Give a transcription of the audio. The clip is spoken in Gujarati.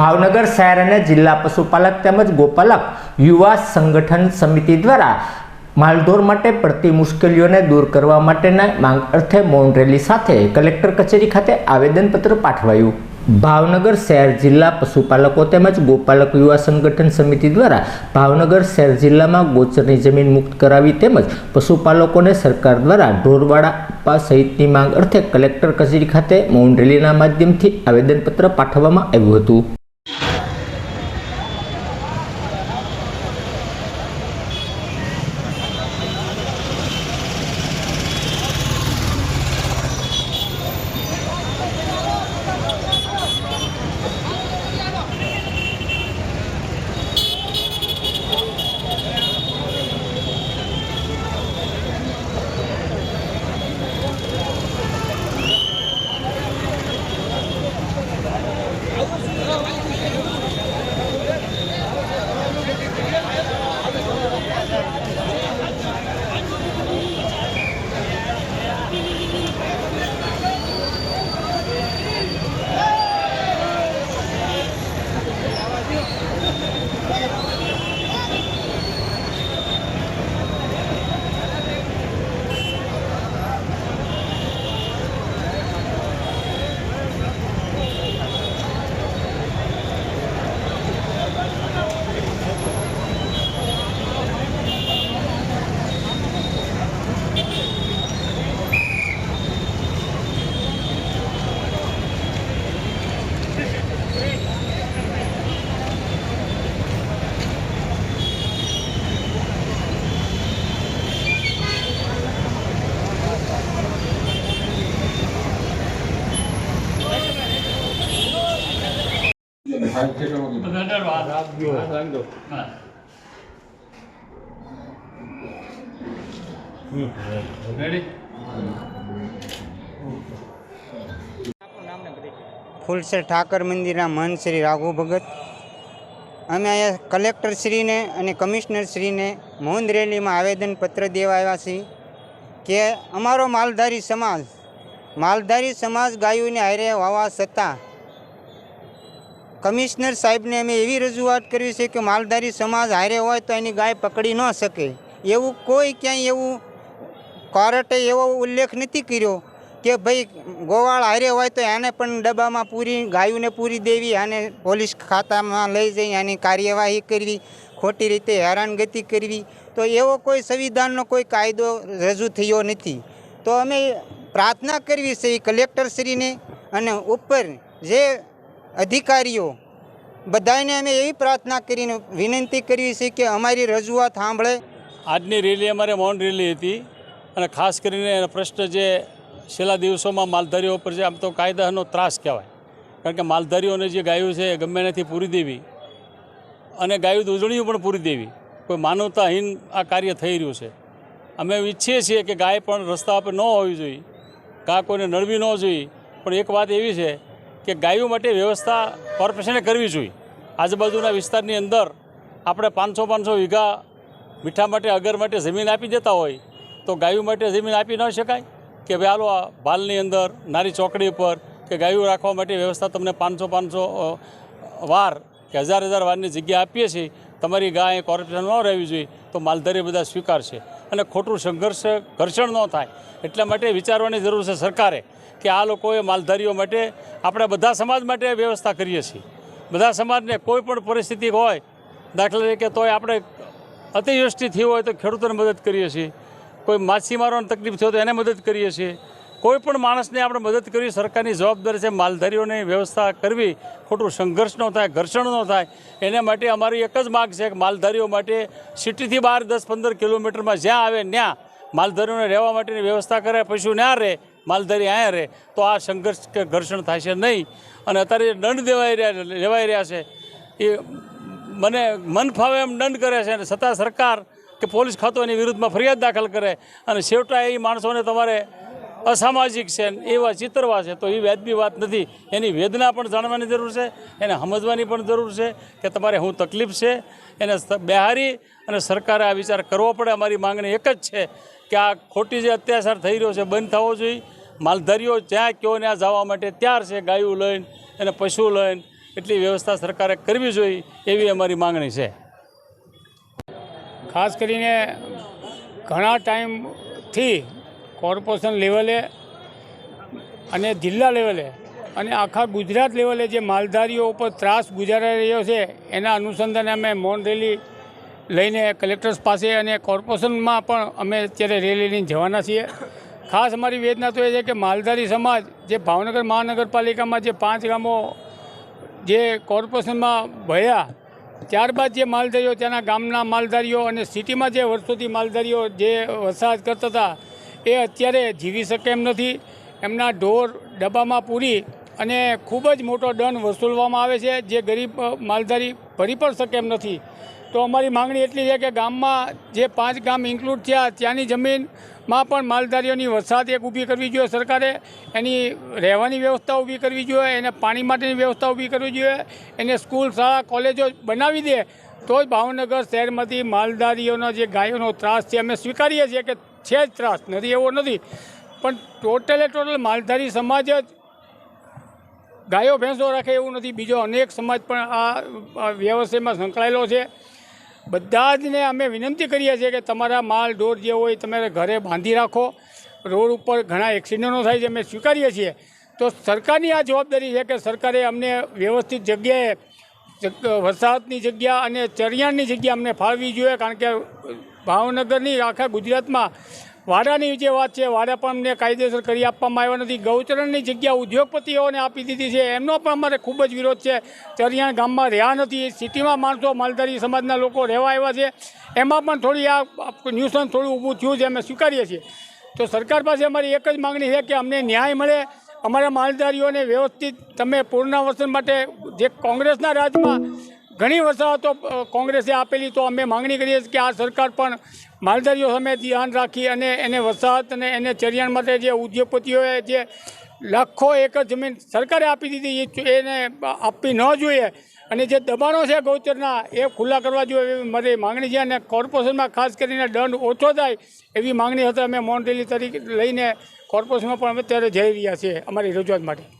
ભાવનગર શહેર અને જિલ્લા પશુપાલક તેમજ ગોપાલક યુવા સંગઠન સમિતિ દ્વારા માલધોર માટે પડતી મુશ્કેલીઓને દૂર કરવા માટેના માંગ અર્થે મૌન રેલી સાથે કલેક્ટર કચેરી ખાતે આવેદનપત્ર પાઠવાયું. ભાવનગર શહેર જિલ્લા પશુપાલકો તેમજ ગોપાલક યુવા સંગઠન સમિતિ દ્વારા ભાવનગર શહેર જિલ્લામાં ગોચરની જમીન મુક્ત કરાવી તેમજ પશુપાલકોને સરકાર દ્વારા ઢોરવાડા આપવા સહિતની માંગ અર્થે કલેક્ટર કચેરી ખાતે મૌન રેલીના માધ્યમથી આવેદનપત્ર પાઠવવામાં આવ્યું હતું. ફૂલસર ઠાકર મંદિરના મહંત શ્રી રાઘુ ભગત. અમે અહીંયા કલેક્ટરશ્રીને અને કમિશનરશ્રીને મૌન રેલીમાં આવેદનપત્ર દેવા આવ્યા છીએ કે અમારો માલધારી સમાજ માલધારી સમાજ ગાયોને હારે વાવા છતાં કમિશનર સાહેબને અમે એવી રજૂઆત કરવી છે કે માલધારી સમાજ હારે હોય તો એની ગાય પકડી ન શકે. એવું કોઈ ક્યાંય એવું કોર્ટે એવો ઉલ્લેખ નથી કર્યો કે ભાઈ ગોવાળ હારે હોય તો એને પણ ડબ્બામાં પૂરી ગાયોને પૂરી દેવી અને પોલીસ ખાતામાં લઈ જઈ એની કાર્યવાહી કરવી, ખોટી રીતે હેરાનગતિ કરવી. તો એવો કોઈ સંવિધાનનો કોઈ કાયદો રજૂ થયો નથી. તો અમે પ્રાર્થના કરવી છે એ કલેક્ટરશ્રીને અને ઉપર જે અધિકારીઓ બધાને અમે એવી પ્રાર્થના કરીને વિનંતી કરવી છે કે અમારી રજૂઆત સાંભળે. આજની રેલી અમારે મૌન રેલી હતી અને ખાસ કરીને પ્રશ્ન જે છેલ્લા દિવસોમાં માલધારીઓ પર છે, આમ તો કાયદાનો ત્રાસ કહેવાય. કારણ કે માલધારીઓને જે ગાયું છે એ ગમે નથી પૂરી દેવી અને ગાયું દૂધણીઓ પણ પૂરી દેવી. કોઈ માનવતાહીન આ કાર્ય થઈ રહ્યું છે. અમે ઈચ્છીએ છીએ કે ગાય પણ રસ્તા પર ન હોવી જોઈએ, ગા કોઈને નડવી ન જોઈએ. પણ એક વાત એવી છે કે ગાયો માટે વ્યવસ્થા કોર્પોરેશને કરવી જોઈએ. આજુબાજુના વિસ્તારની અંદર આપણે પાંચસો પાંચસો વીઘા મીઠા માટે, અગર માટે જમીન આપી દેતા હોય, તો ગાયો માટે જમીન આપી ન શકાય? કે ભાઈ હાલો, આ ભાલની અંદર નારી ચોકડી ઉપર, કે ગાયો રાખવા માટે વ્યવસ્થા તમને પાંચસો પાંચસો વાર કે હજાર હજાર વારની જગ્યા આપીએ છીએ, તમારી ગાય કોર્પોરેશન ન રહેવી જોઈએ, તો માલધારી બધા સ્વીકારશે. અને ખોટું સંઘર્ષ, ઘર્ષણ ન થાય. એટલા માટે વિચારવાની જરૂર છે સરકારે. કે આ લોકોએ માલધારીઓ માટે આપણે બધા સમાજ માટે વ્યવસ્થા કરીએ છીએ. બધા સમાજને કોઈ પણ પરિસ્થિતિ હોય, દાખલા તરીકે તોય આપણે અતિવૃષ્ટિ થઈ હોય તો ખેડૂતોને મદદ કરીએ છીએ. કોઈ માછીમારોને તકલીફ થયો તો એને મદદ કરીએ છીએ. કોઈ પણ માણસને આપણે મદદ કરવી સરકારની જવાબદારી છે માલધારીઓની વ્યવસ્થા કરવી, ખોટું સંઘર્ષ ન થાય, ઘર્ષણ ન થાય, એના માટે અમારી એક જ માગ છે કે માલધારીઓ માટે સિટીથી બહાર દસ પંદર કિલોમીટરમાં જ્યાં આવે ત્યાં માલધારીઓને રહેવા માટેની વ્યવસ્થા કરે પશુ ના રહે માલધારી અહીંયા રહે તો આ સંઘર્ષ કે ઘર્ષણ થશે નહીં. અને અત્યારે જે દંડ દેવાઈ રહ્યા લેવાઈ રહ્યા છે, એ મને મન ફાવે એમ દંડ કરે છે અને છતાં સરકાર કે પોલીસ ખાતો એની વિરુદ્ધમાં ફરિયાદ દાખલ કરે. અને છેવટા એ માણસોને તમારે અસામાજિક છે એવા ચિતરવા છે, તો એ વ્યાજબી વાત નથી. એની વેદના પણ જાણવાની જરૂર છે, એને સમજવાની પણ જરૂર છે કે તમારે શું તકલીફ છે. એને બહારી બેહારી અને સરકારે આ વિચાર કરવો પડે. અમારી માંગણી એક જ છે કે આ ખોટી જે અત્યાચાર થઈ રહ્યો છે, બંધ થવો જોઈએ. માલધારીઓ જ્યાં કયો ત્યાં જવા માટે ત્યાર છે, ગાયું લઈને અને પશુ લઈને. એટલી વ્યવસ્થા સરકારે કરવી જોઈએ એવી અમારી માંગણી છે. ખાસ કરીને ઘણા ટાઈમથી કોર્પોરેશન લેવલે અને જિલ્લા લેવલે અને આખા ગુજરાત લેવલે જે માલધારીઓ ઉપર ત્રાસ ગુજારાઈ રહ્યો છે, એના અનુસંધાને અમે મૌન રેલી લઈને કલેક્ટર્સ પાસે અને કોર્પોરેશનમાં પણ અમે અત્યારે રેલી લઈને જવાના છીએ. ખાસ અમારી વેદના તો એ છે કે માલધારી સમાજ, જે ભાવનગર મહાનગરપાલિકામાં જે પાંચ ગામો જે કોર્પોરેશનમાં ભયા, ત્યારબાદ જે માલધારીઓ, ત્યાંના ગામના માલધારીઓ અને સિટીમાં જે વર્ષોથી માલધારીઓ જે વસાહત કરતા હતા એ અત્યારે જીવી શકે એમ નથી. એમના ઢોર ડબ્બામાં પૂરી અને ખૂબ જ મોટો દંડ વસૂલવામાં આવે છે. જે ગરીબ માલધારી ભરી પણ શકે એમ નથી. તો અમારી માંગણી એટલી છે કે ગામમાં જે પાંચ ગામ ઇન્ક્લુડ થયા, ત્યાંની જમીનમાં પણ માલધારીઓની વરસાદ એક ઊભી કરવી જોઈએ સરકારે. એની રહેવાની વ્યવસ્થા ઊભી કરવી જોઈએ, એને પાણી માટેની વ્યવસ્થા ઊભી કરવી જોઈએ. એને સ્કૂલ, શાળા, કોલેજો બનાવી દે, તો જ ભાવનગર શહેરમાંથી માલધારીઓનો જે ગાયોનો ત્રાસ છે, અમે સ્વીકારીએ છીએ કે છે જ ત્રાસ. નથી, એવો નથી. પણ ટોટલે ટોટલ માલધારી સમાજ જ ગાયો, ભેંસો રાખે એવું નથી. બીજો અનેક સમાજ પણ આ વ્યવસાયમાં સંકળાયેલો છે. બધા જને અમે વિનંતી કરીએ છીએ કે તમારા માલ ઢોર જે હોય તમે ઘરે બાંધી રાખો. રોડ ઉપર ઘણા એક્સિડન્ટો થાય છે, અમે સ્વીકારીએ છીએ. તો સરકારની આ જવાબદારી છે કે સરકારે અમને વ્યવસ્થિત જગ્યાએ જગ- વસાહતની જગ્યા અને ચરિયાણની જગ્યા અમને ફાળવી જોઈએ, કારણ કે ભાવનગરની આખા ગુજરાતમાં વાડાની જે વાત છે, વાડા પણ અમને કાયદેસર કરી આપવામાં આવ્યા નથી. ગૌચરણની જગ્યા ઉદ્યોગપતિઓને આપી દીધી છે. એમનો પણ અમારે ખૂબ જ વિરોધ છે. ચરિયાણ ગામમાં રહ્યા નથી. સિટીમાં માણસો માલધારી સમાજના લોકો રહેવા આવ્યા છે. એમાં પણ થોડી આ ન્યુસન્સ થોડું ઊભું થયું છે, અમે સ્વીકારીએ છીએ. તો સરકાર પાસે અમારી એક જ માગણી છે કે અમને ન્યાય મળે. અમારા માલધારીઓને વ્યવસ્થિત તમે પુનરાવર્તન માટે જે કોંગ્રેસના રાજમાં ઘણી વસાહતો કોંગ્રેસે આપેલી, તો અમે માંગણી કરીએ કે આ સરકાર પણ માલધારીઓ સામે ધ્યાન રાખી અને એને વસાહત અને એને ચરિયાણ માટે જે ઉદ્યોગપતિઓએ જે લાખો એકર જમીન સરકારે આપી દીધી એને આપવી ન જોઈએ. અને જે દબાણો છે ગૌચરના, એ ખુલ્લા કરવા જોઈએ એવી મારી માંગણી છે. અને કોર્પોરેશનમાં ખાસ કરીને દંડ ઓછો થાય એવી માંગણી હતી અમે મોન રેલી તરીકે લઈને કોર્પોરેશનમાં પણ અમે અત્યારે જઈ રહ્યા છીએ અમારી રજૂઆત માટે.